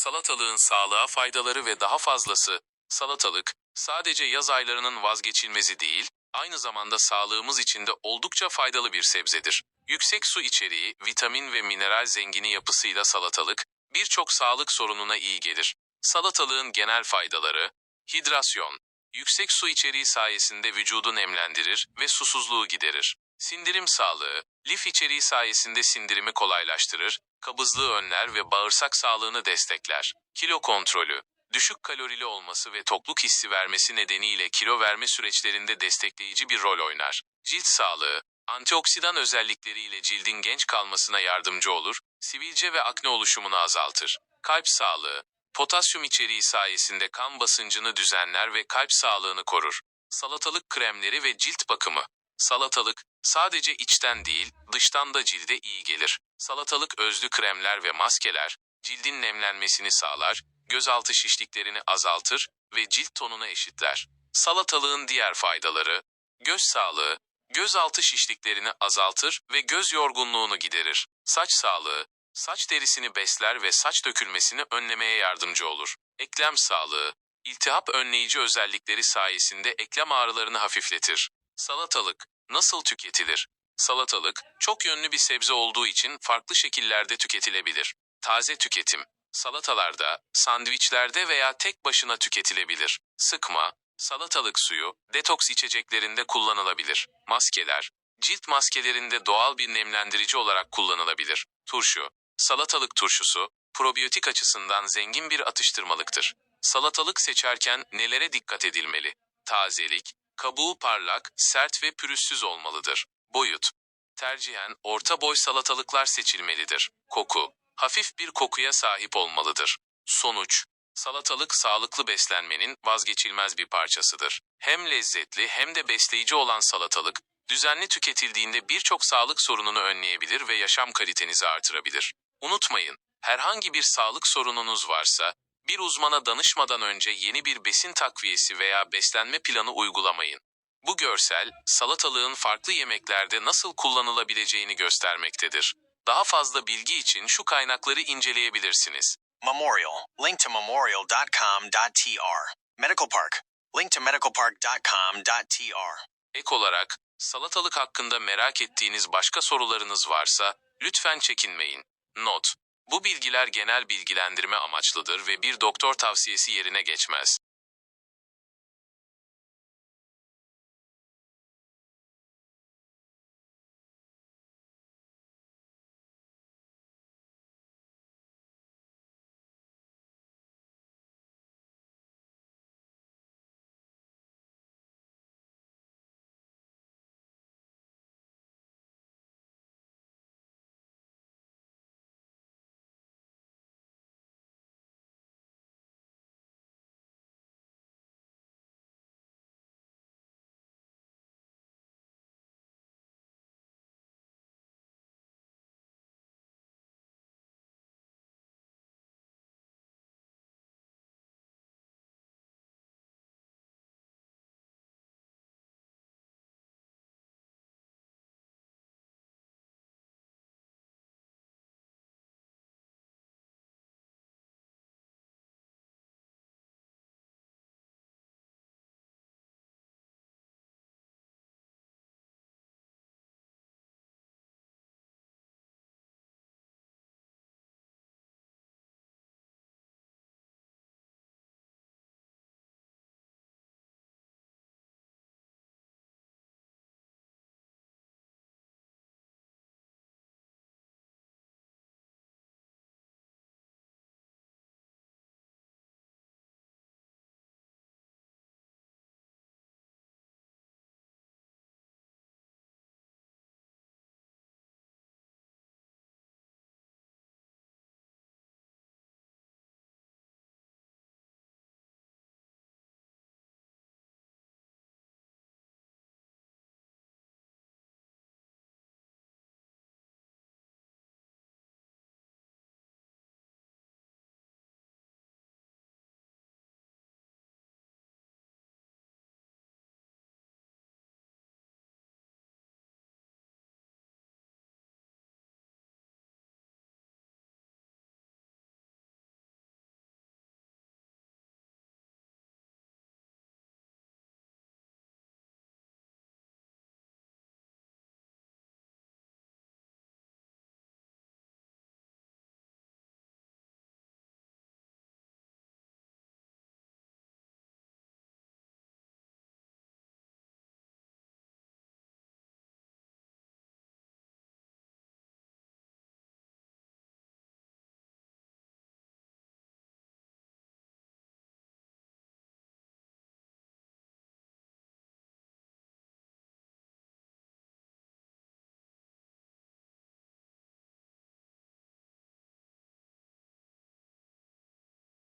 Salatalığın sağlığa faydaları ve daha fazlası. Salatalık, sadece yaz aylarının vazgeçilmezi değil, aynı zamanda sağlığımız için de oldukça faydalı bir sebzedir. Yüksek su içeriği, vitamin ve mineral zengini yapısıyla salatalık, birçok sağlık sorununa iyi gelir. Salatalığın genel faydaları, hidrasyon, yüksek su içeriği sayesinde vücudu nemlendirir ve susuzluğu giderir. Sindirim sağlığı, lif içeriği sayesinde sindirimi kolaylaştırır, kabızlığı önler ve bağırsak sağlığını destekler. Kilo kontrolü, düşük kalorili olması ve tokluk hissi vermesi nedeniyle kilo verme süreçlerinde destekleyici bir rol oynar. Cilt sağlığı, antioksidan özellikleriyle cildin genç kalmasına yardımcı olur, sivilce ve akne oluşumunu azaltır. Kalp sağlığı, potasyum içeriği sayesinde kan basıncını düzenler ve kalp sağlığını korur. Salatalık kremleri ve cilt bakımı. Salatalık, sadece içten değil, dıştan da cilde iyi gelir. Salatalık özlü kremler ve maskeler, cildin nemlenmesini sağlar, gözaltı şişliklerini azaltır ve cilt tonunu eşitler. Salatalığın diğer faydaları, göz sağlığı, gözaltı şişliklerini azaltır ve göz yorgunluğunu giderir. Saç sağlığı, saç derisini besler ve saç dökülmesini önlemeye yardımcı olur. Eklem sağlığı, iltihap önleyici özellikleri sayesinde eklem ağrılarını hafifletir. Salatalık nasıl tüketilir? Salatalık çok yönlü bir sebze olduğu için farklı şekillerde tüketilebilir. Taze tüketim salatalarda, sandviçlerde veya tek başına tüketilebilir. Sıkma, salatalık suyu, detoks içeceklerinde kullanılabilir. Maskeler, cilt maskelerinde doğal bir nemlendirici olarak kullanılabilir. Turşu, salatalık turşusu, probiyotik açısından zengin bir atıştırmalıktır. Salatalık seçerken nelere dikkat edilmeli? Tazelik, kabuğu parlak, sert ve pürüzsüz olmalıdır. Boyut, tercihen orta boy salatalıklar seçilmelidir. Koku, hafif bir kokuya sahip olmalıdır. Sonuç, salatalık sağlıklı beslenmenin vazgeçilmez bir parçasıdır. Hem lezzetli hem de besleyici olan salatalık, düzenli tüketildiğinde birçok sağlık sorununu önleyebilir ve yaşam kalitenizi artırabilir. Unutmayın, herhangi bir sağlık sorununuz varsa, bir uzmana danışmadan önce yeni bir besin takviyesi veya beslenme planı uygulamayın. Bu görsel, salatalığın farklı yemeklerde nasıl kullanılabileceğini göstermektedir. Daha fazla bilgi için şu kaynakları inceleyebilirsiniz. Memorial. Link to memorial.com.tr. Medical Park. Link to medicalpark.com.tr. Ek olarak, salatalık hakkında merak ettiğiniz başka sorularınız varsa, lütfen çekinmeyin. Not: Bu bilgiler genel bilgilendirme amaçlıdır ve bir doktor tavsiyesi yerine geçmez.